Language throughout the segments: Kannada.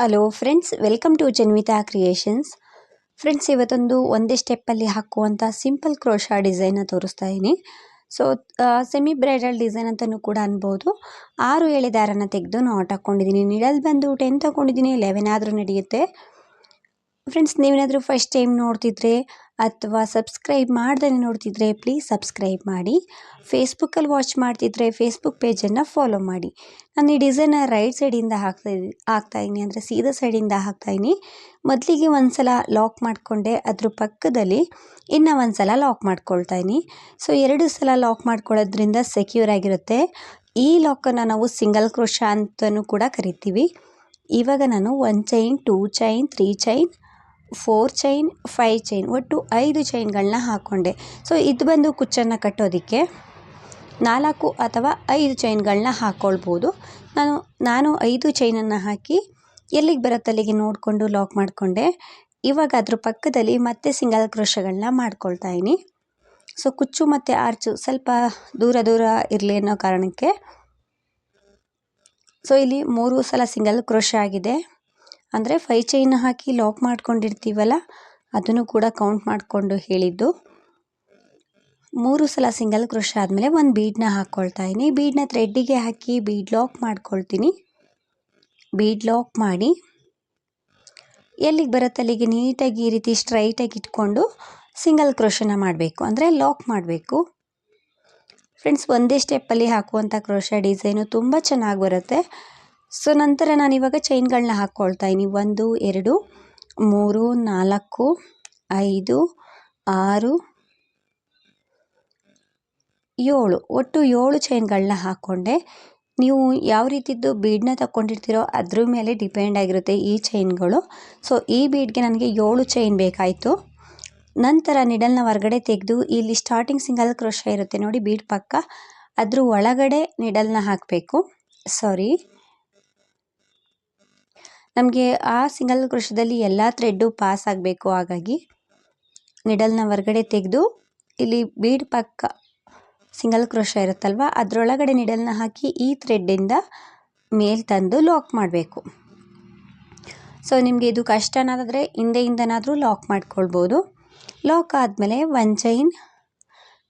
Hello friends welcome to Janvita creations friends ಇವತ್ತೊಂದು ಒಂದೇ ಸ್ಟೆಪ್ಪಲ್ಲಿ ಹಾಕುವಂಥ ಸಿಂಪಲ್ ಕ್ರೋಶಾ ಡಿಸೈನ ತೋರಿಸ್ತಾ ಇದ್ದೀನಿ ಸೊ ಸೆಮಿ ಬ್ರೈಡಲ್ ಡಿಸೈನ್ ಅಂತಲೂ ಕೂಡ ಅನ್ಬೋದು. ಆರು ಎಳೆ ದಾರನ ತೆಗೆದು ನಾಟ್ ಹಾಕ್ಕೊಂಡಿದ್ದೀನಿ ನಿಡಲ್ ಬಂದು ಟೆನ್ ತಗೊಂಡಿದ್ದೀನಿ ಲೆವೆನ್ ಆದರೂ ನಡೆಯುತ್ತೆ. ಫ್ರೆಂಡ್ಸ್ ನೀವೇನಾದರೂ ಫಸ್ಟ್ ಟೈಮ್ ನೋಡ್ತಿದ್ರೆ ಅಥವಾ ಸಬ್ಸ್ಕ್ರೈಬ್ ಮಾಡದೇ ನೋಡ್ತಿದ್ರೆ ಪ್ಲೀಸ್ ಸಬ್ಸ್ಕ್ರೈಬ್ ಮಾಡಿ. ಫೇಸ್ಬುಕ್ಕಲ್ಲಿ ವಾಚ್ ಮಾಡ್ತಿದ್ರೆ ಫೇಸ್ಬುಕ್ ಪೇಜನ್ನು ಫಾಲೋ ಮಾಡಿ. ನಾನು ಈ ಡಿಸೈನ ರೈಟ್ ಸೈಡಿಂದ ಹಾಕ್ತಾ ಹಾಕ್ತಾಯಿದ್ದೀನಿ ಅಂದರೆ ಸೀದಾ ಸೈಡಿಂದ ಹಾಕ್ತಾಯಿದ್ದೀನಿ ಮೊದಲಿಗೆ ಒಂದು ಸಲ ಲಾಕ್ ಮಾಡಿಕೊಂಡೆ. ಅದ್ರ ಪಕ್ಕದಲ್ಲಿ ಇನ್ನೂ ಒಂದು ಸಲ ಲಾಕ್ ಮಾಡ್ಕೊಳ್ತಾ ಇದ್ದೀನಿ. ಸೊ ಎರಡು ಸಲ ಲಾಕ್ ಮಾಡ್ಕೊಳ್ಳೋದ್ರಿಂದ ಸೆಕ್ಯೂರ್ ಆಗಿರುತ್ತೆ. ಈ ಲಾಕನ್ನು ನಾವು ಸಿಂಗಲ್ ಕ್ರೋಶ ಅಂತಲೂ ಕೂಡ ಕರಿತೀವಿ. ಇವಾಗ ನಾನು one chain two chain three chain four chain five chain, ಒಟ್ಟು ಐದು ಚೈನ್ಗಳನ್ನ ಹಾಕ್ಕೊಂಡೆ ಸೊ, ಇದು ಬಂದು ಕುಚ್ಚನ್ನು ಕಟ್ಟೋದಕ್ಕೆ ನಾಲ್ಕು ಅಥವಾ ಐದು ಚೈನ್ಗಳನ್ನ ಹಾಕ್ಕೊಳ್ಬೋದು ನಾನು ನಾನು ಐದು ಚೈನನ್ನು ಹಾಕಿ ಎಲ್ಲಿಗೆ ಬರತ್ತಲ್ಲಿಗೆ ನೋಡಿಕೊಂಡು ಲಾಕ್ ಮಾಡಿಕೊಂಡೆ. ಇವಾಗ ಅದ್ರ ಪಕ್ಕದಲ್ಲಿ ಮತ್ತೆ ಸಿಂಗಲ್ ಕ್ರೋಶಗಳನ್ನ ಮಾಡ್ಕೊಳ್ತಾ ಇದ್ದೀನಿ ಸೊ, ಕುಚ್ಚು ಮತ್ತು ಆರ್ಚು ಸ್ವಲ್ಪ ದೂರ ದೂರ ಇರಲಿ ಅನ್ನೋ ಕಾರಣಕ್ಕೆ. ಸೊ, ಇಲ್ಲಿ ಮೂರು ಸಲ ಸಿಂಗಲ್ ಕ್ರೋಶ ಆಗಿದೆ. ಅಂದರೆ ಫೈ ಚೈನ್ ಹಾಕಿ ಲಾಕ್ ಮಾಡ್ಕೊಂಡಿರ್ತೀವಲ್ಲ, ಅದನ್ನು ಕೂಡ ಕೌಂಟ್ ಮಾಡಿಕೊಂಡು ಹೇಳಿದ್ದು. ಮೂರು ಸಲ ಸಿಂಗಲ್ ಕ್ರೋಶ ಆದಮೇಲೆ ಒಂದು ಬೀಡನ್ನ ಹಾಕ್ಕೊಳ್ತಾ ಇದ್ದೀನಿ. ಬೀಡನ್ನ ಥ್ರೆಡ್ಡಿಗೆ ಹಾಕಿ ಬೀಡ್ ಲಾಕ್ ಮಾಡ್ಕೊಳ್ತೀನಿ. ಬೀಡ್ ಲಾಕ್ ಮಾಡಿ ಎಲ್ಲಿಗೆ ಬರುತ್ತೆ? ಅಲ್ಲಿಗೆ ನೀಟಾಗಿ ಈ ರೀತಿ ಸ್ಟ್ರೈಟಾಗಿ ಇಟ್ಕೊಂಡು ಸಿಂಗಲ್ ಕ್ರೋಶನ ಮಾಡಬೇಕು. ಅಂದರೆ ಲಾಕ್ ಮಾಡಬೇಕು. ಫ್ರೆಂಡ್ಸ್ ಒಂದೇ ಸ್ಟೆಪ್ಪಲ್ಲಿ ಹಾಕುವಂಥ ಕ್ರೋಶ ಡಿಸೈನು ತುಂಬ ಚೆನ್ನಾಗಿ ಬರುತ್ತೆ. ಸೊ ನಂತರ ನಾನು ಇವಾಗ ಚೈನ್ಗಳನ್ನ ಹಾಕ್ಕೊಳ್ತಾ ಇದ್ದೀನಿ. ಒಂದು, ಎರಡು, ಮೂರು, ನಾಲ್ಕು, ಐದು, ಆರು, ಏಳು. ಒಟ್ಟು ಏಳು ಚೈನ್ಗಳನ್ನ ಹಾಕ್ಕೊಂಡೆ ನೀವು ಯಾವ ರೀತಿದ್ದು ಬೀಡನ್ನ ತಗೊಂಡಿರ್ತೀರೋ ಅದ್ರ ಮೇಲೆ ಡಿಪೆಂಡ್ ಆಗಿರುತ್ತೆ ಈ ಚೈನ್ಗಳು ಸೊ ಈ ಬೀಡ್ಗೆ ನನಗೆ ಏಳು ಚೈನ್ ಬೇಕಾಯಿತು. ನಂತರ ನಿಡಲ್ನ ಹೊರಗಡೆ ತೆಗೆದು ಇಲ್ಲಿ ಸ್ಟಾರ್ಟಿಂಗ್ ಸಿಂಗಲ್ ಕ್ರೋಶ ಇರುತ್ತೆ ನೋಡಿ ಬೀಡ್ ಪಕ್ಕ. ಅದ್ರ ಒಳಗಡೆ ನಿಡಲ್ನ ಹಾಕಬೇಕು. ಸಾರಿ ನಮಗೆ ಆ ಸಿಂಗಲ್ ಕ್ರೋಶದಲ್ಲಿ ಎಲ್ಲ ಥ್ರೆಡ್ಡು ಪಾಸ್ ಆಗಬೇಕು. ಹಾಗಾಗಿ ನಿಡಲ್ನ ಹೊರಗಡೆ ತೆಗೆದು ಇಲ್ಲಿ ಬೀಡ್ ಪಕ್ಕ ಸಿಂಗಲ್ ಕ್ರೋಶ ಇರುತ್ತಲ್ವ, ಅದರೊಳಗಡೆ ನಿಡಲ್ನ ಹಾಕಿ ಈ ಥ್ರೆಡ್ಡಿಂದ ಮೇಲ್ ತಂದು ಲಾಕ್ ಮಾಡಬೇಕು. ಸೊ ನಿಮಗೆ ಇದು ಕಷ್ಟನಾದರೆ ಹಿಂದೆಯಿಂದನಾದರೂ ಲಾಕ್ ಮಾಡ್ಕೊಳ್ಬೋದು. ಲಾಕ್ ಆದಮೇಲೆ ಒನ್ ಚೈನ್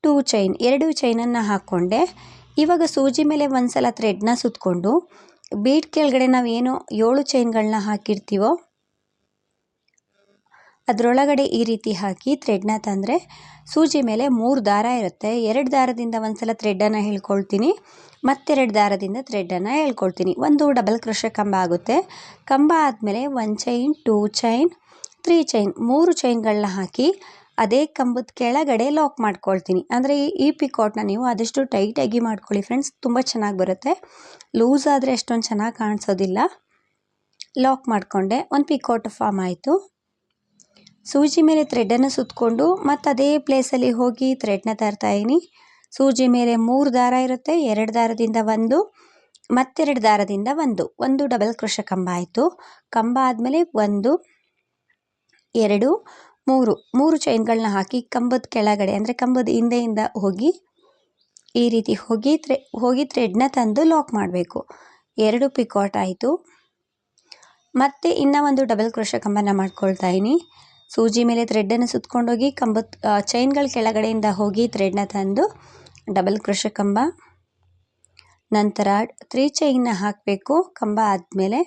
ಟೂ ಚೈನ್ ಎರಡು ಚೈನನ್ನು ಹಾಕ್ಕೊಂಡೆ ಇವಾಗ ಸೂಜಿ ಮೇಲೆ ಒಂದು ಸಲ ಥ್ರೆಡ್ನ ಸುತ್ತಕೊಂಡು ಬೀಡ್ ಕೆಳಗಡೆ ನಾವೇನು ಏಳು ಚೈನ್ಗಳನ್ನ ಹಾಕಿರ್ತೀವೋ, ಅದರೊಳಗಡೆ ಈ ರೀತಿ ಹಾಕಿ ಥ್ರೆಡ್ನ ತಂದರೆ ಸೂಜಿ ಮೇಲೆ ಮೂರು ದಾರ ಇರುತ್ತೆ. ಎರಡು ದಾರದಿಂದ ಒಂದು ಸಲ ಥ್ರೆಡ್ಡನ್ನು ಹೇಳ್ಕೊಳ್ತೀನಿ. ಮತ್ತೆರಡು ದಾರದಿಂದ ಥ್ರೆಡ್ಡನ್ನು ಹೇಳ್ಕೊಳ್ತೀನಿ. ಒಂದು ಡಬಲ್ ಕ್ರೋಶ ಕಂಬ ಆಗುತ್ತೆ. ಕಂಬ ಆದಮೇಲೆ one chain two chain three chain ಮೂರು ಚೈನ್ಗಳನ್ನ ಹಾಕಿ ಅದೇ ಕಂಬದ ಕೆಳಗಡೆ ಲಾಕ್ ಮಾಡ್ಕೊಳ್ತೀನಿ. ಅಂದರೆ ಈ ಪಿಕಾಟ್ನ ನೀವು ಆದಷ್ಟು ಟೈಟಾಗಿ ಮಾಡ್ಕೊಳ್ಳಿ ಫ್ರೆಂಡ್ಸ್ ತುಂಬ ಚೆನ್ನಾಗಿ ಬರುತ್ತೆ. ಲೂಸ್ ಆದರೆ ಅಷ್ಟೊಂದು ಚೆನ್ನಾಗಿ ಕಾಣಿಸೋದಿಲ್ಲ. ಲಾಕ್ ಮಾಡಿಕೊಂಡೆ. ಒಂದು ಪಿಕಾಟ್ ಫಾರ್ಮ್ ಆಯಿತು. ಸೂಜಿ ಮೇಲೆ ಥ್ರೆಡನ್ನು ಸುತ್ತಕೊಂಡು ಮತ್ತು ಅದೇ ಪ್ಲೇಸಲ್ಲಿ ಹೋಗಿ ಥ್ರೆಡ್ನ ತರ್ತಾಯಿನಿ ಸೂಜಿ ಮೇಲೆ ಮೂರು ದಾರ ಇರುತ್ತೆ. ಎರಡು ದಾರದಿಂದ ಒಂದು, ಮತ್ತೆರಡು ದಾರದಿಂದ ಒಂದು. ಒಂದು ಡಬಲ್ ಕೃಷ ಕಂಬ ಆಯಿತು. ಕಂಬ ಆದಮೇಲೆ ಒಂದು, ಎರಡು ಮೂರು ಮೂರು ಚೈನ್ಗಳನ್ನ ಹಾಕಿ ಕಂಬದ ಕೆಳಗಡೆ, ಅಂದರೆ ಕಂಬದ ಹಿಂದೆಯಿಂದ ಹೋಗಿ ಈ ರೀತಿ ಹೋಗಿ ಥ್ರೆ ಹೋಗಿ ಥ್ರೆಡ್ನ ತಂದು ಲಾಕ್ ಮಾಡಬೇಕು. ಎರಡು ಪಿಕಾಟ್ ಆಯಿತು. ಮತ್ತು ಇನ್ನೂ ಒಂದು ಡಬಲ್ ಕ್ರೋಶ ಕಂಬನ ಮಾಡ್ಕೊಳ್ತಾ ಇದ್ದೀನಿ ಸೂಜಿ ಮೇಲೆ ಥ್ರೆಡ್ಡನ್ನು ಸುತ್ಕೊಂಡೋಗಿ ಕಂಬದ ಚೈನ್ಗಳ ಕೆಳಗಡೆಯಿಂದ ಹೋಗಿ ಥ್ರೆಡ್ನ ತಂದು ಡಬಲ್ ಕ್ರೋಶ ಕಂಬ. ನಂತರ ತ್ರೀ ಚೈನ್ನ ಹಾಕಬೇಕು, ಕಂಬ ಆದಮೇಲೆ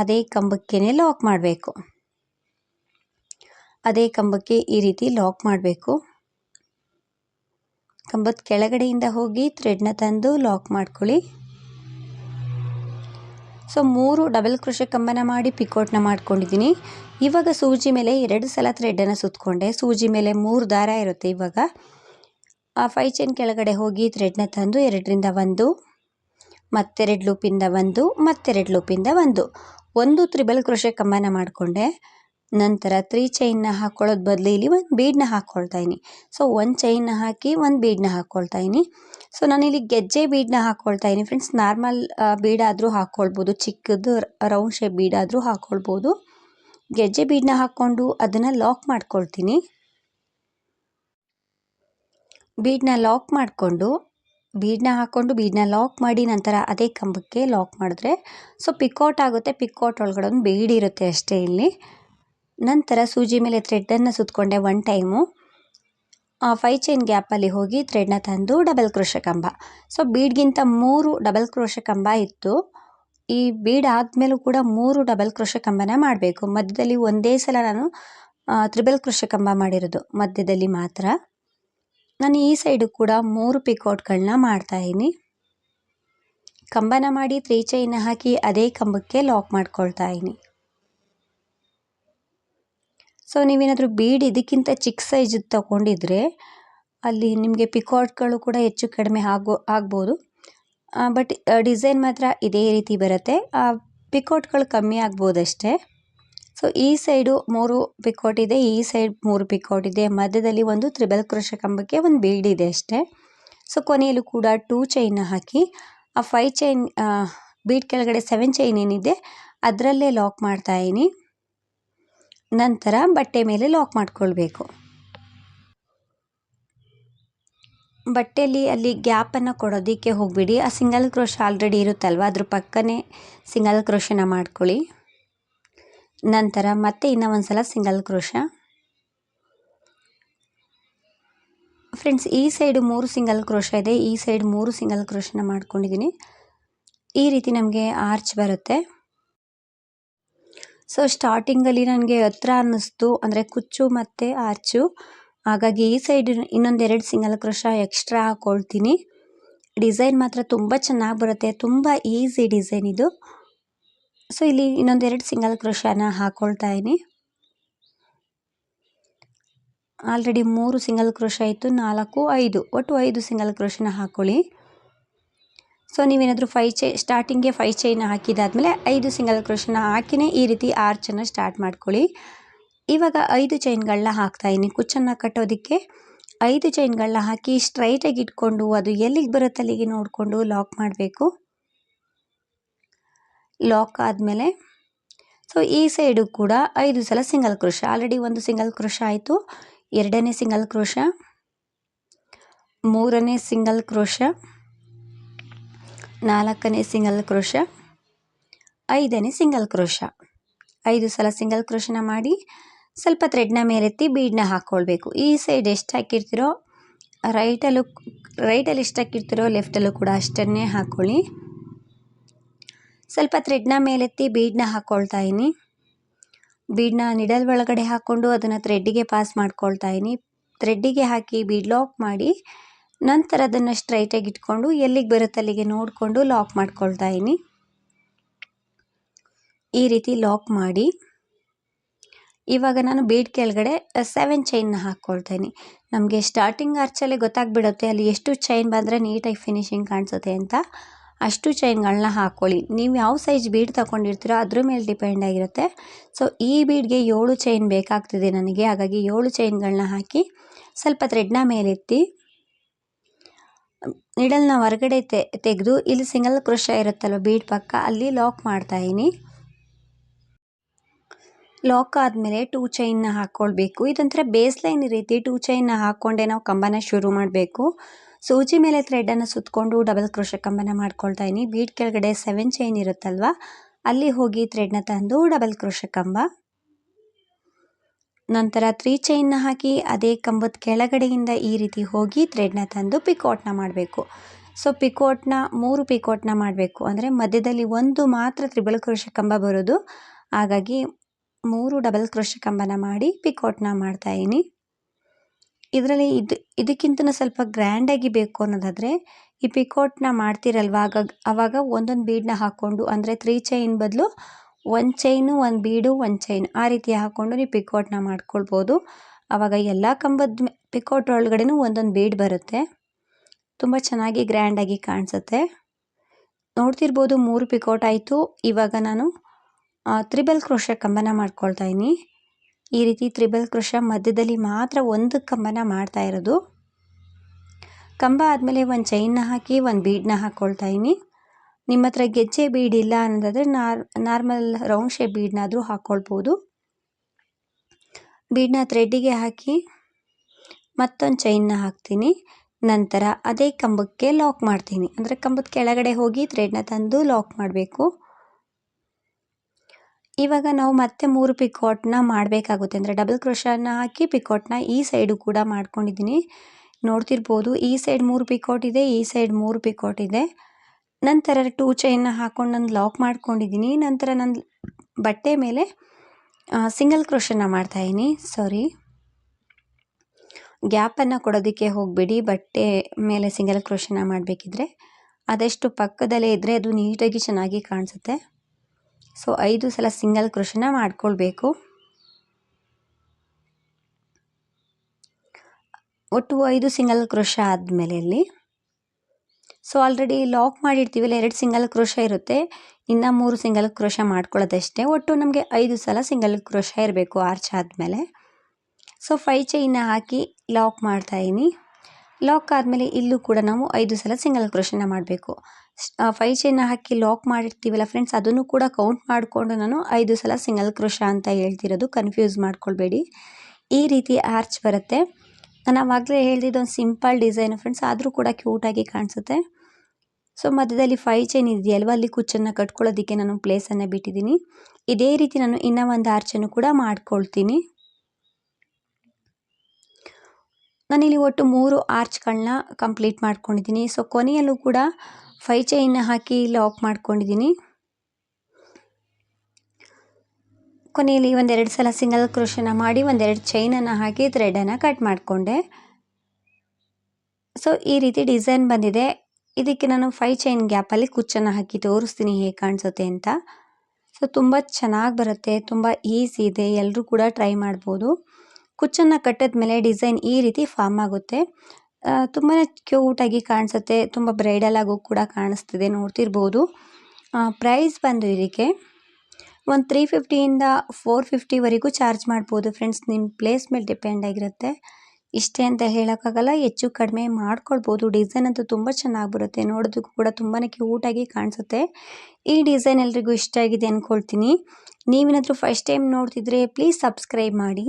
ಅದೇ ಕಂಬಕ್ಕೇ ಲಾಕ್ ಮಾಡಬೇಕು. ಅದೇ ಕಂಬಕ್ಕೆ ಈ ರೀತಿ ಲಾಕ್ ಮಾಡಬೇಕು. ಕಂಬದ ಕೆಳಗಡೆಯಿಂದ ಹೋಗಿ ಥ್ರೆಡ್ನ ತಂದು ಲಾಕ್ ಮಾಡ್ಕೊಳ್ಳಿ. ಸೊ ಮೂರು ಡಬಲ್ ಕ್ರೋಶೆ ಕಂಬನ ಮಾಡಿ ಪಿಕೋಟ್ನ ಮಾಡ್ಕೊಂಡಿದ್ದೀನಿ. ಇವಾಗ ಸೂಜಿ ಮೇಲೆ ಎರಡು ಸಲ ಥ್ರೆಡ್ಡನ್ನು ಸುತ್ತಕೊಂಡೆ ಸೂಜಿ ಮೇಲೆ ಮೂರು ದಾರ ಇರುತ್ತೆ ಇವಾಗ. ಆ ಫೈ ಚೈನ್ ಕೆಳಗಡೆ ಹೋಗಿ ಥ್ರೆಡ್ನ ತಂದು ಎರಡರಿಂದ ಒಂದು, ಮತ್ತೆರಡು ಲೂಪಿಂದ ಒಂದು, ಮತ್ತೆರಡು ಲೂಪಿಂದ ಒಂದು. ಒಂದು ತ್ರಿಬಲ್ ಕ್ರೋಶೆ ಕಂಬನ ಮಾಡಿಕೊಂಡೆ. ನಂತರ ತ್ರೀ ಚೈನ್ನ ಹಾಕ್ಕೊಳ್ಳೋದು ಬದಲು ಇಲ್ಲಿ ಒಂದು ಬೀಡನ್ನ ಹಾಕ್ಕೊಳ್ತಾ ಇದ್ದೀನಿ ಸೊ ಒಂದು ಚೈನ್ನ ಹಾಕಿ ಒಂದು ಬೀಡನ್ನ ಹಾಕ್ಕೊಳ್ತಾ ಇದ್ದೀನಿ ಸೊ ನಾನಿಲ್ಲಿ ಗೆಜ್ಜೆ ಬೀಡನ್ನ ಹಾಕ್ಕೊಳ್ತಾ ಇದ್ದೀನಿ ಫ್ರೆಂಡ್ಸ್ ನಾರ್ಮಲ್ ಬೀಡಾದರೂ ಹಾಕ್ಕೊಳ್ಬೋದು ಚಿಕ್ಕದು ರೌಂಡ್ ಶೇಪ್ ಬೀಡಾದರೂ ಹಾಕ್ಕೊಳ್ಬೋದು ಗೆಜ್ಜೆ ಬೀಡನ್ನ ಹಾಕ್ಕೊಂಡು ಅದನ್ನು ಲಾಕ್ ಮಾಡ್ಕೊಳ್ತೀನಿ. ಬೀಡನ್ನ ಲಾಕ್ ಮಾಡಿಕೊಂಡು ಬೀಡನ್ನ ಹಾಕ್ಕೊಂಡು ಬೀಡನ್ನ ಲಾಕ್ ಮಾಡಿ ನಂತರ ಅದೇ ಕಂಬಕ್ಕೆ ಲಾಕ್ ಮಾಡಿದ್ರೆ ಸೊ ಪಿಕೌಟ್ ಆಗುತ್ತೆ. ಪಿಕೌಟ್ ಒಳಗಡೆ ಒಂದು ಬೀಡ್ ಇರುತ್ತೆ ಅಷ್ಟೇ ಇಲ್ಲಿ. ನಂತರ ಸೂಜಿ ಮೇಲೆ ಥ್ರೆಡ್ಡನ್ನು ಸುತ್ತಕೊಂಡೆ ಒನ್ ಟೈಮು. ಫೈ ಚೈನ್ ಗ್ಯಾಪಲ್ಲಿ ಹೋಗಿ ಥ್ರೆಡ್ನ ತಂದು ಡಬಲ್ ಕ್ರೋಶ ಕಂಬ ಸೊ, ಬೀಡ್ಗಿಂತ ಮೂರು ಡಬಲ್ ಕ್ರೋಶ ಕಂಬ ಇತ್ತು. ಈ ಬೀಡ್ ಆದಮೇಲೂ ಕೂಡ ಮೂರು ಡಬಲ್ ಕ್ರೋಶ ಕಂಬನ ಮಾಡಬೇಕು. ಮಧ್ಯದಲ್ಲಿ ಒಂದೇ ಸಲ ನಾನು ತ್ರಿಬಲ್ ಕ್ರೋಶ ಕಂಬ ಮಾಡಿರೋದು. ಮಧ್ಯದಲ್ಲಿ ಮಾತ್ರ. ನಾನು ಈ ಸೈಡು ಕೂಡ ಮೂರು ಪಿಕೌಟ್ಗಳನ್ನ ಮಾಡ್ತಾಯಿದ್ದೀನಿ ಕಂಬನ ಮಾಡಿ ತ್ರೀ ಚೈನ ಹಾಕಿ ಅದೇ ಕಂಬಕ್ಕೆ ಲಾಕ್ ಮಾಡ್ಕೊಳ್ತಾ ಇದ್ದೀನಿ. ಸೊ, ನೀವೇನಾದರೂ ಬೀಡ್ ಇದಕ್ಕಿಂತ ಚಿಕ್ಕ ಸೈಜ್ ತಗೊಂಡಿದ್ರೆ ಅಲ್ಲಿ ನಿಮಗೆ ಪಿಕಾಟ್ಗಳು ಕೂಡ ಹೆಚ್ಚು ಕಡಿಮೆ ಆಗೋ, ಆಗ್ಬೋದು. ಬಟ್ ಡಿಸೈನ್ ಮಾತ್ರ ಇದೇ ರೀತಿ ಬರುತ್ತೆ. ಪಿಕೋಟ್ಗಳು ಕಮ್ಮಿ ಆಗ್ಬೋದಷ್ಟೇ. ಸೊ ಈ ಸೈಡು ಮೂರು ಪಿಕೋಟ್ ಇದೆ, ಈ ಸೈಡ್ ಮೂರು ಪಿಕೋಟ್ ಇದೆ. ಮಧ್ಯದಲ್ಲಿ ಒಂದು ತ್ರಿಬಲ್ ಕೃಷ ಕಂಬಕ್ಕೆ ಒಂದು ಬೀಡ್ ಇದೆ ಅಷ್ಟೇ. ಸೊ ಕೊನೆಯಲ್ಲೂ ಕೂಡ ಟೂ ಚೈನ್ನ ಹಾಕಿ, ಆ ಫೈ ಚೈನ್ ಬೀಡ್ ಕೆಳಗಡೆ ಸೆವೆನ್ ಚೈನ್ ಏನಿದೆ, ಅದರಲ್ಲೇ ಲಾಕ್ ಮಾಡ್ತಾ ಇದ್ದೀನಿ. ನಂತರ ಬಟ್ಟೆ ಮೇಲೆ ಲಾಕ್ ಮಾಡಿಕೊಳ್ಬೇಕು. ಬಟ್ಟೆಯಲ್ಲಿ ಅಲ್ಲಿ ಗ್ಯಾಪನ್ನು ಕೊಡೋದಕ್ಕೆ ಹೋಗಬೇಡಿ. ಆ ಸಿಂಗಲ್ ಕ್ರೋಶ ಆಲ್ರೆಡಿ ಇರುತ್ತಲ್ವ? ಅದ್ರ ಪಕ್ಕನೇ ಸಿಂಗಲ್ ಕ್ರೋಶನ ಮಾಡ್ಕೊಳ್ಳಿ. ನಂತರ ಮತ್ತೆ ಇನ್ನೂ ಒಂದು ಸಲ ಸಿಂಗಲ್ ಕ್ರೋಶ. ಫ್ರೆಂಡ್ಸ್, ಈ ಸೈಡು ಮೂರು ಸಿಂಗಲ್ ಕ್ರೋಶ ಇದೆ. ಈ ಸೈಡ್ ಮೂರು ಸಿಂಗಲ್ ಕ್ರೋಶನ ಮಾಡ್ಕೊಂಡಿದ್ದೀನಿ. ಈ ರೀತಿ ನಮಗೆ ಆರ್ಚ್ ಬರುತ್ತೆ. ಸೊ ಸ್ಟಾರ್ಟಿಂಗಲ್ಲಿ ನನಗೆ ಹತ್ರ ಅನ್ನಿಸ್ತು ಅಂದರೆ ಕುಚ್ಚು ಮತ್ತು ಆರ್ಚು. ಹಾಗಾಗಿ ಈ ಸೈಡ್ ಇನ್ನೊಂದೆರಡು ಸಿಂಗಲ್ ಕ್ರೋಶ ಎಕ್ಸ್ಟ್ರಾ ಹಾಕ್ಕೊಳ್ತೀನಿ ಡಿಸೈನ್ ಮಾತ್ರ ತುಂಬ ಚೆನ್ನಾಗಿ ಬರುತ್ತೆ, ತುಂಬ ಈಸಿ ಡಿಸೈನ್ ಇದು. ಸೊ ಇಲ್ಲಿ ಇನ್ನೊಂದೆರಡು ಸಿಂಗಲ್ ಕ್ರೋಶನ ಹಾಕ್ಕೊಳ್ತಾ ಇದ್ದೀನಿ. ಆಲ್ರೆಡಿ ಮೂರು ಸಿಂಗಲ್ ಕ್ರೋಶ ಇತ್ತು, ನಾಲ್ಕು, ಐದು. ಒಟ್ಟು ಐದು ಸಿಂಗಲ್ ಕ್ರೋಶನ ಹಾಕ್ಕೊಳ್ಳಿ ಸೊ ನೀವೇನಾದರೂ ಫೈ ಚೈ ಸ್ಟಾರ್ಟಿಂಗ್ಗೆ ಫೈ ಚೈನ್ ಹಾಕಿದಾದ್ಮೇಲೆ ಐದು ಸಿಂಗಲ್ ಕ್ರೋಶನ ಹಾಕಿನೇ ಈ ರೀತಿ ಆರ್ಚನ್ನು ಸ್ಟಾರ್ಟ್ ಮಾಡ್ಕೊಳ್ಳಿ. ಇವಾಗ ಐದು ಚೈನ್ಗಳನ್ನ ಹಾಕ್ತಾಯಿನಿ ಕುಚ್ಚನ್ನು ಕಟ್ಟೋದಕ್ಕೆ ಐದು ಚೈನ್ಗಳನ್ನ ಹಾಕಿ ಸ್ಟ್ರೈಟಾಗಿ ಇಟ್ಕೊಂಡು ಅದು ಎಲ್ಲಿಗೆ ಬರುತ್ತೆ ಅಲ್ಲಿಗೆ ನೋಡಿಕೊಂಡು ಲಾಕ್ ಮಾಡಬೇಕು. ಲಾಕ್ ಆದಮೇಲೆ ಸೊ ಈ ಸೈಡು ಕೂಡ ಐದು ಸಲ ಸಿಂಗಲ್ ಕ್ರೋಶ ಆಲ್ರೆಡಿ ಒಂದು ಸಿಂಗಲ್ ಕ್ರೋಶ ಆಯಿತು. ಎರಡನೇ ಸಿಂಗಲ್ ಕ್ರೋಶ ಮೂರನೇ ಸಿಂಗಲ್ ಕ್ರೋಶ ನಾಲ್ಕನೇ ಸಿಂಗಲ್ ಕ್ರೋಶ ಐದನೇ ಸಿಂಗಲ್ ಕ್ರೋಶ ಐದು ಸಲ ಸಿಂಗಲ್ ಕ್ರೋಶನ ಮಾಡಿ ಸ್ವಲ್ಪ ಥ್ರೆಡ್ನ ಮೇಲೆತ್ತಿ ಬೀಡನ್ನ ಹಾಕ್ಕೊಳ್ಬೇಕು ಈ ಸೈಡ್ ಎಷ್ಟು ಹಾಕಿರ್ತೀರೋ ರೈಟಲ್ಲೂ ರೈಟಲ್ಲಿ ಎಷ್ಟು ಹಾಕಿರ್ತೀರೋ ಲೆಫ್ಟಲ್ಲೂ ಕೂಡ ಅಷ್ಟನ್ನೇ ಹಾಕ್ಕೊಳ್ಳಿ ಸ್ವಲ್ಪ ಥ್ರೆಡ್ನ ಮೇಲೆತ್ತಿ ಬೀಡನ್ನ ಹಾಕ್ಕೊಳ್ತಾ ಇದ್ದೀನಿ ಬೀಡನ್ನ ನಿಡಲ್ ಒಳಗಡೆ ಹಾಕ್ಕೊಂಡು ಅದನ್ನು ಥ್ರೆಡ್ಡಿಗೆ ಪಾಸ್ ಮಾಡ್ಕೊಳ್ತಾ ಇದ್ದೀನಿ ಥ್ರೆಡ್ಡಿಗೆ ಹಾಕಿ ಬೀಡ್ ಲಾಕ್ ಮಾಡಿ ನಂತರ ಅದನ್ನು ಸ್ಟ್ರೈಟಾಗಿ ಇಟ್ಕೊಂಡು ಎಲ್ಲಿಗೆ ಬರುತ್ತೆ ಅಲ್ಲಿಗೆ ನೋಡಿಕೊಂಡು ಲಾಕ್ ಮಾಡ್ಕೊಳ್ತಾ ಇದ್ದೀನಿ ಈ ರೀತಿ ಲಾಕ್ ಮಾಡಿ ಇವಾಗ ನಾನು ಬೀಡ್ ಕೆಳಗಡೆ ಸೆವೆನ್ ಚೈನ್ನ ಹಾಕ್ಕೊಳ್ತೀನಿ ನಮಗೆ ಸ್ಟಾರ್ಟಿಂಗ್ ಆರ್ಚಲ್ಲೇ ಗೊತ್ತಾಗ್ಬಿಡುತ್ತೆ, ಅಲ್ಲಿ ಎಷ್ಟು ಚೈನ್ ಬಂದರೆ ನೀಟಾಗಿ ಫಿನಿಶಿಂಗ್ ಕಾಣಿಸುತ್ತೆ ಅಂತ. ಅಷ್ಟು ಚೈನ್ಗಳನ್ನ ಹಾಕ್ಕೊಳ್ಳಿ ನೀವು ಯಾವ ಸೈಜ್ ಬೀಡ್ ತಗೊಂಡಿರ್ತೀರೋ ಅದ್ರ ಮೇಲೆ ಡಿಪೆಂಡ್ ಆಗಿರುತ್ತೆ. ಸೊ ಈ ಬೀಡ್ಗೆ ಏಳು ಚೈನ್ ಬೇಕಾಗ್ತಿದೆ ನನಗೆ. ಹಾಗಾಗಿ ಏಳು ಚೈನ್ಗಳನ್ನ ಹಾಕಿ ಸ್ವಲ್ಪ ಥ್ರೆಡ್ನ ಮೇಲೆತ್ತಿ ನಿಡಲ್ನ ಹೊರಗಡೆ ತೆಗೆದು ಇಲ್ಲಿ ಸಿಂಗಲ್ ಕ್ರೋಶ ಇರುತ್ತಲ್ವ ಬೀಡ್ ಪಕ್ಕ ಅಲ್ಲಿ ಲಾಕ್ ಮಾಡ್ತಾಯಿದ್ದೀನಿ ಲಾಕ್ ಆದಮೇಲೆ ಟೂ ಚೈನ್ನ ಹಾಕ್ಕೊಳ್ಬೇಕು ಇದೊಂಥರ ಬೇಸ್ ಲೈನ್ ರೀತಿ ಟೂ ಚೈನ್ನ ಹಾಕ್ಕೊಂಡೆ ನಾವು ಕಂಬನ ಶುರು ಮಾಡಬೇಕು. ಸೂಜಿ ಮೇಲೆ ಥ್ರೆಡನ್ನು ಸುತ್ತಕೊಂಡು ಡಬಲ್ ಕ್ರೋಶ ಕಂಬನ ಮಾಡ್ಕೊಳ್ತಾ ಇದ್ದೀನಿ ಬೀಡ್ ಕೆಳಗಡೆ ಸೆವೆನ್ ಚೈನ್ ಇರುತ್ತಲ್ವ, ಅಲ್ಲಿ ಹೋಗಿ ಥ್ರೆಡ್ನ ತಂದು ಡಬಲ್ ಕ್ರೋಶ ಕಂಬ. ನಂತರ ತ್ರೀ ಚೈನ್ನ ಹಾಕಿ ಅದೇ ಕಂಬದ ಕೆಳಗಡೆಯಿಂದ ಈ ರೀತಿ ಹೋಗಿ ಥ್ರೆಡ್ನ ತಂದು ಪಿಕೋಟ್ನ ಮಾಡಬೇಕು. ಸೊ ಪಿಕೋಟ್ನ ಮೂರು ಪಿಕೋಟ್ನ ಮಾಡಬೇಕು. ಅಂದರೆ ಮಧ್ಯದಲ್ಲಿ ಒಂದು ಮಾತ್ರ ತ್ರಿಬಲ್ ಕೃಷಿ ಕಂಬ ಬರೋದು. ಹಾಗಾಗಿ ಮೂರು ಡಬಲ್ ಕೃಷಿ ಕಂಬನ ಮಾಡಿ ಪಿಕೋಟ್ನ ಮಾಡ್ತಾಯಿದ್ದೀನಿ ಇದರಲ್ಲಿ ಇದು ಇದಕ್ಕಿಂತ ಸ್ವಲ್ಪ ಗ್ರ್ಯಾಂಡಾಗಿ ಬೇಕು ಅನ್ನೋದಾದರೆ ಈ ಪಿಕೋಟ್ನ ಮಾಡ್ತಿರಲ್ವ ಆಗ ಆವಾಗ ಒಂದೊಂದು ಬೀಡನ್ನ ಹಾಕ್ಕೊಂಡು ಅಂದರೆ ತ್ರೀ ಚೈನ್ ಬದಲು ಒಂದು ಚೈನು ಒಂದು ಬೀಡು ಒಂದು ಚೈನ್ ಆ ರೀತಿ ಹಾಕ್ಕೊಂಡು ನೀವು ಪಿಕೋಟ್ನ ಮಾಡ್ಕೊಳ್ಬೋದು. ಆವಾಗ ಎಲ್ಲ ಕಂಬದ ಪಿಕೋಟ್ ಒಳಗಡೆನೂ ಒಂದೊಂದು ಬೀಡ್ ಬರುತ್ತೆ. ತುಂಬ ಚೆನ್ನಾಗಿ ಗ್ರ್ಯಾಂಡಾಗಿ ಕಾಣಿಸುತ್ತೆ. ನೋಡ್ತಿರ್ಬೋದು ಮೂರು ಪಿಕೋಟ್ ಆಯಿತು. ಇವಾಗ ನಾನು ತ್ರಿಬಲ್ ಕ್ರೋಶ ಕಂಬನ ಮಾಡ್ಕೊಳ್ತಾ ಇದ್ದೀನಿ. ಈ ರೀತಿ ತ್ರಿಬಲ್ ಕ್ರೋಶ ಮಧ್ಯದಲ್ಲಿ ಮಾತ್ರ ಒಂದು ಕಂಬನ ಮಾಡ್ತಾ ಇರೋದು. ಕಂಬ ಆದಮೇಲೆ ಒಂದು ಚೈನ್ನ ಹಾಕಿ ಒಂದು ಬೀಡನ್ನ ಹಾಕ್ಕೊಳ್ತಾ ಇದ್ದೀನಿ. ನಿಮ್ಮ ಹತ್ರ ಗೆಜ್ಜೆ ಬೀಡ್ ಇಲ್ಲ ಅನ್ನೋದಾದರೆ ನಾರ್, ನಾರ್ಮಲ್ ರೌಂಡ್ ಶೇಪ್ ಬೀಡ್ನಾದರೂ ಹಾಕ್ಕೊಳ್ಬೋದು ಬೀಡನ್ನ ಥ್ರೆಡ್ಡಿಗೆ ಹಾಕಿ ಮತ್ತೊಂದು ಚೈನ್ನ ಹಾಕ್ತೀನಿ. ನಂತರ ಅದೇ ಕಂಬಕ್ಕೆ ಲಾಕ್ ಮಾಡ್ತೀನಿ. ಅಂದರೆ ಕಂಬದ ಕೆಳಗಡೆ ಹೋಗಿ ಥ್ರೆಡ್ನ ತಂದು ಲಾಕ್ ಮಾಡಬೇಕು. ಇವಾಗ ನಾವು ಮತ್ತೆ ಮೂರು ಪಿಕಾಟ್ನ ಮಾಡಬೇಕಾಗುತ್ತೆ. ಅಂದರೆ ಡಬಲ್ ಕ್ರೋಶನ ಹಾಕಿ ಪಿಕೋಟ್ನ ಈ ಸೈಡು ಕೂಡ ಮಾಡ್ಕೊಂಡಿದ್ದೀನಿ. ನೋಡ್ತಿರ್ಬೋದು ಈ ಸೈಡ್ ಮೂರು ಪಿಕೋಟ್ ಇದೆ, ಈ ಸೈಡ್ ಮೂರು ಪಿಕೋಟ್ ಇದೆ. ನಂತರ ಟೂ ಚೈನ್ನ ಹಾಕೊಂಡು ನಾನು ಲಾಕ್ ಮಾಡ್ಕೊಂಡಿದ್ದೀನಿ ನಂತರ ನನ್ನ ಬಟ್ಟೆ ಮೇಲೆ ಸಿಂಗಲ್ ಕ್ರೋಷನ್ನ ಮಾಡ್ತಾಯಿದ್ದೀನಿ ಸಾರಿ ಗ್ಯಾಪನ್ನು ಕೊಡೋದಕ್ಕೆ ಹೋಗಬೇಡಿ. ಬಟ್ಟೆ ಮೇಲೆ ಸಿಂಗಲ್ ಕ್ರೋಷನ್ನ ಮಾಡಬೇಕಿದ್ರೆ ಅದೆಷ್ಟು ಪಕ್ಕದಲ್ಲೇ ಇದ್ದರೆ ಅದು ನೀಟಾಗಿ ಚೆನ್ನಾಗಿ ಕಾಣಿಸುತ್ತೆ. ಸೊ ಐದು ಸಲ ಸಿಂಗಲ್ ಕ್ರೋಶನ ಮಾಡ್ಕೊಳ್ಬೇಕು. ಒಟ್ಟು ಐದು ಸಿಂಗಲ್ ಕ್ರೋಶ ಆದಮೇಲೆ ಇಲ್ಲಿ ಸೊ ಆಲ್ರೆಡಿ ಲಾಕ್ ಮಾಡಿರ್ತೀವಲ್ಲ, ಎರಡು ಸಿಂಗಲ್ ಕ್ರೋಶ ಇರುತ್ತೆ. ಇನ್ನು ಮೂರು ಸಿಂಗಲ್ ಕ್ರೋಶ ಮಾಡ್ಕೊಳ್ಳೋದಷ್ಟೇ. ಒಟ್ಟು ನಮಗೆ ಐದು ಸಲ ಸಿಂಗಲ್ ಕ್ರೋಶ ಇರಬೇಕು ಆರ್ಚ್ ಆದಮೇಲೆ. ಸೊ ಫೈ ಚೈನ ಹಾಕಿ ಲಾಕ್ ಮಾಡ್ತಾಯಿದ್ದೀನಿ ಲಾಕ್ ಆದಮೇಲೆ ಇಲ್ಲೂ ಕೂಡ ನಾವು ಐದು ಸಲ ಸಿಂಗಲ್ ಕ್ರೋಶನ ಮಾಡಬೇಕು. ಫೈ ಚೈನ ಹಾಕಿ ಲಾಕ್ ಮಾಡಿರ್ತೀವಲ್ಲ ಫ್ರೆಂಡ್ಸ್ ಅದನ್ನು ಕೂಡ ಕೌಂಟ್ ಮಾಡಿಕೊಂಡು ನಾನು ಐದು ಸಲ ಸಿಂಗಲ್ ಕ್ರೋಶ ಅಂತ ಹೇಳ್ತಿರೋದು ಕನ್ಫ್ಯೂಸ್ ಮಾಡ್ಕೊಳ್ಬೇಡಿ. ಈ ರೀತಿ ಆರ್ಚ್ ಬರುತ್ತೆ. ನಾನು ಆವಾಗಲೇ ಹೇಳ್ದಿದ್ದು ಒಂದು ಸಿಂಪಲ್ ಡಿಸೈನು ಫ್ರೆಂಡ್ಸ್ ಆದರೂ ಕೂಡ ಕ್ಯೂಟಾಗಿ ಕಾಣಿಸುತ್ತೆ. ಸೊ ಮಧ್ಯದಲ್ಲಿ ಫೈ ಚೈನ್ ಇದೆಯಲ್ವ? ಅಲ್ಲಿ ಕುಚ್ಚನ್ನು ಕಟ್ಕೊಳ್ಳೋದಕ್ಕೆ ನಾನು ಪ್ಲೇಸನ್ನು ಬಿಟ್ಟಿದ್ದೀನಿ. ಇದೇ ರೀತಿ ನಾನು ಇನ್ನೂ ಒಂದು ಆರ್ಚನ್ನು ಕೂಡ ಮಾಡ್ಕೊಳ್ತೀನಿ. ನಾನಿಲ್ಲಿ ಒಟ್ಟು ಮೂರು ಆರ್ಚ್ಗಳನ್ನ ಕಂಪ್ಲೀಟ್ ಮಾಡ್ಕೊಂಡಿದ್ದೀನಿ. ಸೊ ಕೊನೆಯಲ್ಲೂ ಕೂಡ ಫೈ ಚೈನ್ ಹಾಕಿ ಲಾಕ್ ಮಾಡ್ಕೊಂಡಿದ್ದೀನಿ. ಕೊನೆಯಲ್ಲಿ ಒಂದೆರಡು ಸಲ ಸಿಂಗಲ್ ಕ್ರೋಶನ ಮಾಡಿ, ಒಂದೆರಡು ಚೈನನ್ನು ಹಾಕಿ ಥ್ರೆಡನ್ನು ಕಟ್ ಮಾಡಿಕೊಂಡೆ. ಸೊ ಈ ರೀತಿ ಡಿಸೈನ್ ಬಂದಿದೆ. ಇದಕ್ಕೆ ನಾನು ಫೈವ್ ಚೈನ್ ಗ್ಯಾಪಲ್ಲಿ ಕುಚ್ಚನ್ನು ಹಾಕಿ ತೋರಿಸ್ತೀನಿ ಹೇಗೆ ಕಾಣಿಸುತ್ತೆ ಅಂತ. ಸೊ ತುಂಬ ಚೆನ್ನಾಗಿ ಬರುತ್ತೆ, ತುಂಬ ಈಸಿ ಇದೆ ಎಲ್ಲರೂ ಕೂಡ ಟ್ರೈ ಮಾಡ್ಬೋದು. ಕುಚ್ಚನ್ನು ಕಟ್ಟಿದ ಮೇಲೆ ಡಿಸೈನ್ ಈ ರೀತಿ ಫಾರ್ಮ್ ಆಗುತ್ತೆ. ತುಂಬಾ ಕ್ಯೂಟಾಗಿ ಕಾಣಿಸುತ್ತೆ, ತುಂಬ ಬ್ರೈಡಲ್ ಆಗೋ ಕೂಡ ಕಾಣಿಸ್ತಿದೆ, ನೋಡ್ತಿರ್ಬೋದು. ಪ್ರೈಸ್ ಬಂದು ಇದಕ್ಕೆ ಒಂದು ತ್ರೀ ಫಿಫ್ಟಿಯಿಂದ ಫೋರ್ ಫಿಫ್ಟಿವರೆಗೂ ಚಾರ್ಜ್ ಮಾಡ್ಬೋದು ಫ್ರೆಂಡ್ಸ್ ನಿಮ್ಮ ಪ್ಲೇಸ್ ಮೇಲೆ ಡಿಪೆಂಡ್ ಆಗಿರುತ್ತೆ. ಇಷ್ಟೇ ಅಂತ ಹೇಳೋಕ್ಕಾಗಲ್ಲ, ಹೆಚ್ಚು ಕಡಿಮೆ ಮಾಡ್ಕೊಳ್ಬೋದು. ಡಿಸೈನ್ ಅಂತೂ ತುಂಬ ಚೆನ್ನಾಗಿ ಬರುತ್ತೆ. ನೋಡೋದಕ್ಕೂ ಕೂಡ ತುಂಬಾ ಕ್ಯೂಟಾಗಿ ಕಾಣಿಸುತ್ತೆ. ಈ ಡಿಸೈನ್ ಎಲ್ರಿಗೂ ಇಷ್ಟ ಆಗಿದೆ ಅಂದ್ಕೊಳ್ತೀನಿ ನೀವೇನಾದರೂ ಫಸ್ಟ್ ಟೈಮ್ ನೋಡ್ತಿದ್ರೆ ಪ್ಲೀಸ್ ಸಬ್ಸ್ಕ್ರೈಬ್ ಮಾಡಿ.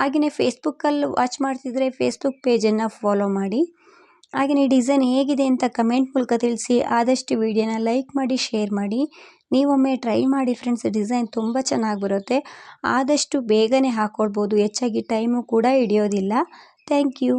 ಹಾಗೆಯೇ ಫೇಸ್ಬುಕ್ಕಲ್ಲಿ ವಾಚ್ ಮಾಡ್ತಿದ್ರೆ ಫೇಸ್ಬುಕ್ ಪೇಜನ್ನು ಫಾಲೋ ಮಾಡಿ. ಹಾಗೆಯೇ ಡಿಸೈನ್ ಹೇಗಿದೆ ಅಂತ ಕಮೆಂಟ್ ಮೂಲಕ ತಿಳಿಸಿ, ಆದಷ್ಟು ವಿಡಿಯೋನ ಲೈಕ್ ಮಾಡಿ ಶೇರ್ ಮಾಡಿ. ನೀವೊಮ್ಮೆ ಟ್ರೈ ಮಾಡಿ ಫ್ರೆಂಡ್ಸ್ ಡಿಸೈನ್ ತುಂಬ ಚೆನ್ನಾಗಿ ಬರುತ್ತೆ. ಆದಷ್ಟು ಬೇಗನೆ ಹಾಕ್ಕೊಳ್ಬೋದು ಹೆಚ್ಚಾಗಿ ಟೈಮು ಕೂಡ ಹಿಡಿಯೋದಿಲ್ಲ. Thank you